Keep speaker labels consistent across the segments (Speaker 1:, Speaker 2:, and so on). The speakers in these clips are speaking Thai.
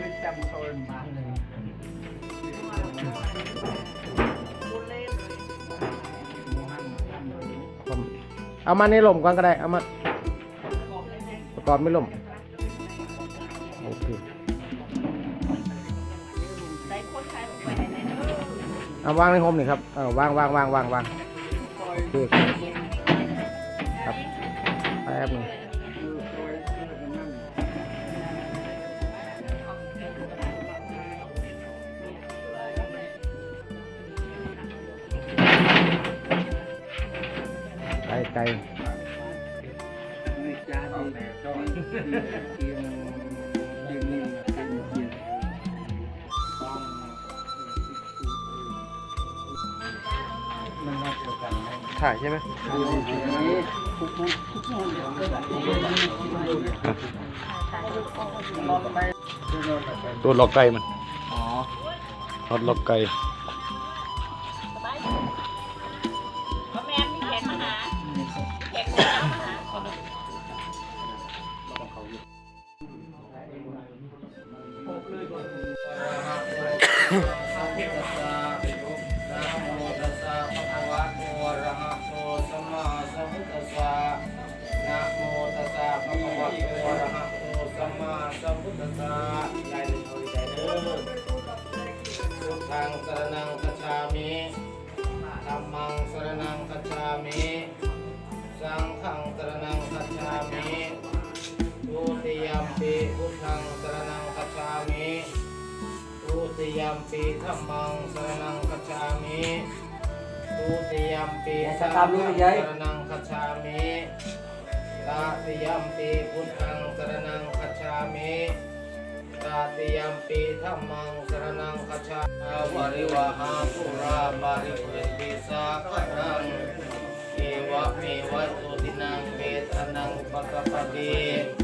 Speaker 1: เลยจำเขาเป็นบ้าเลย
Speaker 2: เอามาในลมก่อนก็ได้ เอามา ประกอบไม่ลมโอเคเอาวางในโฮมนี่ครับเออวางวางวางวางวางโอเคครับแป๊บนึง กั
Speaker 1: นไหม
Speaker 2: ถ่ายใช่ไหม
Speaker 3: ตัวล็อกไก่มัน
Speaker 1: อ๋อ
Speaker 3: ล็อกไก่
Speaker 1: ธังสรณังคัจฉามิธัมมังสรณังคัจฉามิ สังฆังสรณังคัจฉามิทุติยัมปิพุทธังสรณังคัจฉามิทุ ติยมปีธรรมังสรนังคัจฉามิทุติยมปีสังฆังสรนังคัจฉามิตาติยมปีพุทธังสรนังคัจฉามิตาติยมปีธรรมังสรนังคัจฉามิวริวหาปุราบาริปุเรติสาคารังเอวะเมวะตุตินังเวทานังอุปกปปติอิจิตังปัจิตังตุมังกิปะเมวะสมิจตุสัพเพเรตุสังอปาจันโทปนาระโสยะกามณิโชติระโสยะตาสัพพิติโยวิวัชชันตุสัพพโรโกวินาตุมาเต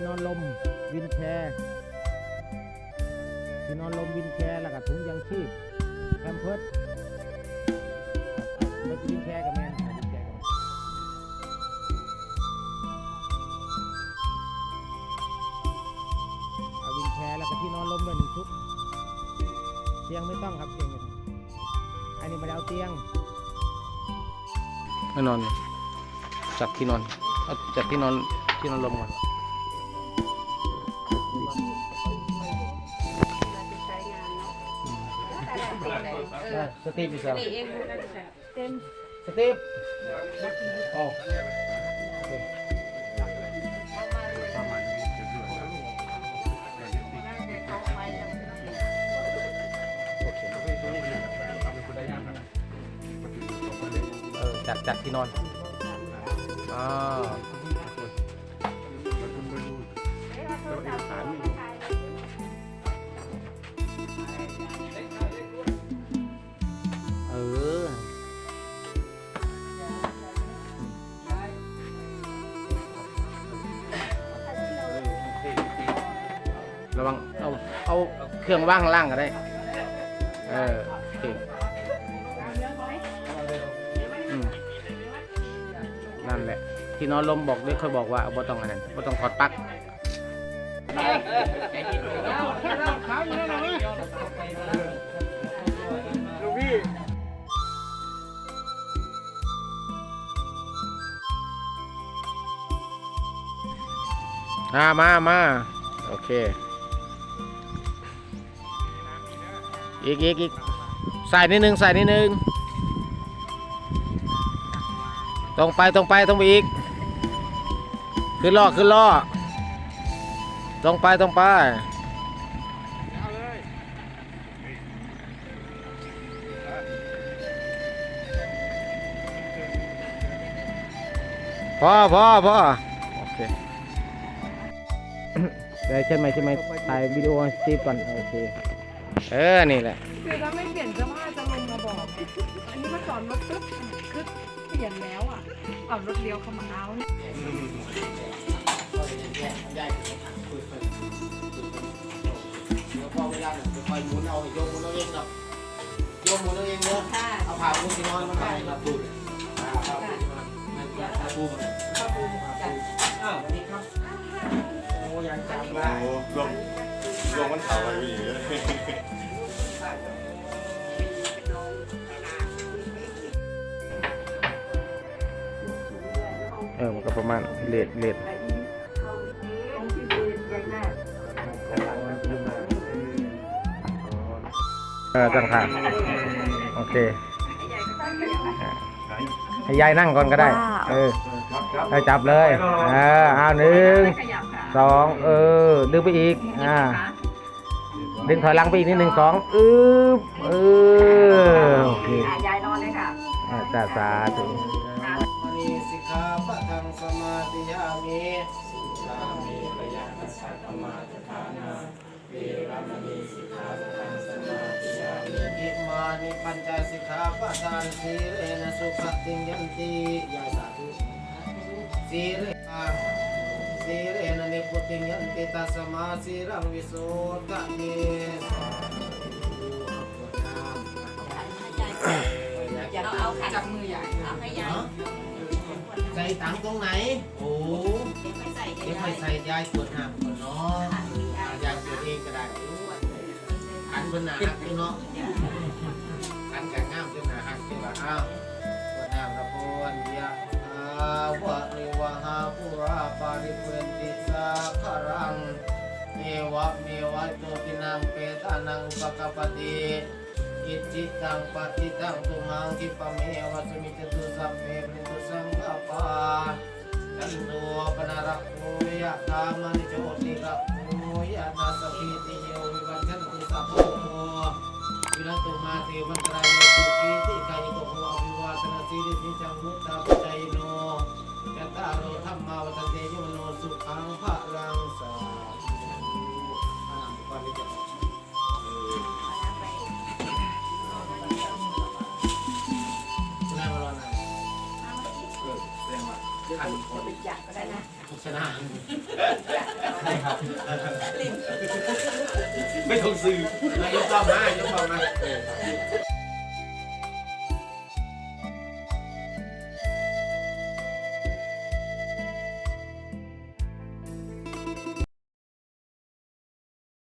Speaker 1: ที่นอน
Speaker 2: ลมวินแชร์ที่นอนลมวินแชร์แล้วก็ถุงยังชีพแพมเพิร์ดเบิดวินแชร์กับแมนวินแชร์กับแมนเอาวินแชร์แล้วก็ที่นอนลมด้วยหนึ่งชุดเตียงไม่ต้องครับเตียงไม่ต้องอันนี้มาเอาเตียง
Speaker 3: ไม่นอน จัดที่นอน เอาจัดที่นอนที่นอนลมก่อน
Speaker 2: สตีฟอีกแล้ว
Speaker 4: นี่เองดูกันจ้ะเต็ม
Speaker 2: สตีฟโอ้โอเคเออจัดจัดที่นอนอ่า เครื่องว่างข้างล่างก็ได้ เออโอเคนั่นแหละ ที่น้อนลมบอกด้วยค่อยบอกว่าบ่ต้องอันนั้นบ่ต้องถอดปลั๊ก
Speaker 1: ลูกพี่
Speaker 3: อ่ามามาโอเค อีกอีกอีกใส่นิดนึงใส่นิดนึง ตรงไปตรงไปตรงไปอีก ขึ้นล้อขึ้นล้อตรงไปตรงไป พอพอพอโอเคได้ใช่ไหมใช่ไหมถ่ายวิดีโอให้สตีก่อน โอเค เออ นี่แหละ
Speaker 5: คือถ้าไม่เปลี่ยนเสื้อผ้าจะลงมาบอกอันนี้มาจอดรถปุ๊บคือเปลี่ยนแล้วอะเอารถเลี้ยวเข้ามาเอาเนี่ย
Speaker 1: เดี๋ยวพอเวลาเนี่ยจะคอยหมุนเอาโยมหมุนเอาเองเนาะโยมหมุนเอาเองเนาะเอาผ้าปูที่นอนมาให้มาปูผ้าผ้าปูที่นอนมันจะผ้าปูมาเลยผ้าปูผ้าปูอ้าวสวัสดีครับโอ้ยังจำได้
Speaker 6: โอ้ ลงลงมันเสาอะไรอยู่เลย
Speaker 3: เออ มันก็ประมาณเลดเลดเออจังค่ะโอเคให้ยายนั่งก่อนก็ได้ เออให้จับเลย เออเอาหนึ่งสอง เออ ดึงไปอีก อ่า ดึงถอยหลังไปอีกนิดหนึ่งสองอึ๊บเออโอเค
Speaker 5: ยายนอนเลยค่ะ
Speaker 3: อ่าสาสาธุ
Speaker 1: มณีสิกขาปะทังสมาธิยามิสิกขามิปะยังสัตมาจฐานาเวรมณีสิกขาปะทังสมาธิยามิอิมานิปัญจสิกขาปะทานสีเรนะสุขติงยันติยายสาธุสีเรนะ สีเรนนิพุติงยันติตัสมาสีรังวิโสทะเยสาธุ
Speaker 4: เอาเอาค่ะ
Speaker 5: จับมือใหญ่
Speaker 4: เอาให้ยาย
Speaker 1: ใส่ตังตรงไหน โอ้
Speaker 4: เก็บไว้ใส่
Speaker 1: ยใส่ยายตรวจหางก่อนเนาะอ่ายายตรวจเองก็ได้อันเป็นหนาหักอยู่เนาะอันแข็งงามเป็นหนาหักอยู่ว่าอ้าวตรวจหางกระโปนะอาวะนิว หาปุราปาริเวนติสาคารังเอวะเมวะโตตินังเปตานังอุปกปปติกิจจิตังปฏิตังตุมังคิปะเมวะสมิจตุสัพเพปริตุสังกปากันโนปนาระโมยะตามันโจติระโมยะตาสพิติโยวิวัชชันตุสัพพโมวิรันตุมาเทวันตรายสุขีติกายโกโหอภิวาทนาสีริสิจังมุตตา รรมาวัตเตโยโนสุขังภะลังสาอานังปานิจจ์คุณนายมารอนายขันคน
Speaker 5: อยากก็ได้นะ
Speaker 1: ชนะไม่ต้องซื้อนายกเข้ามายกเข้ามา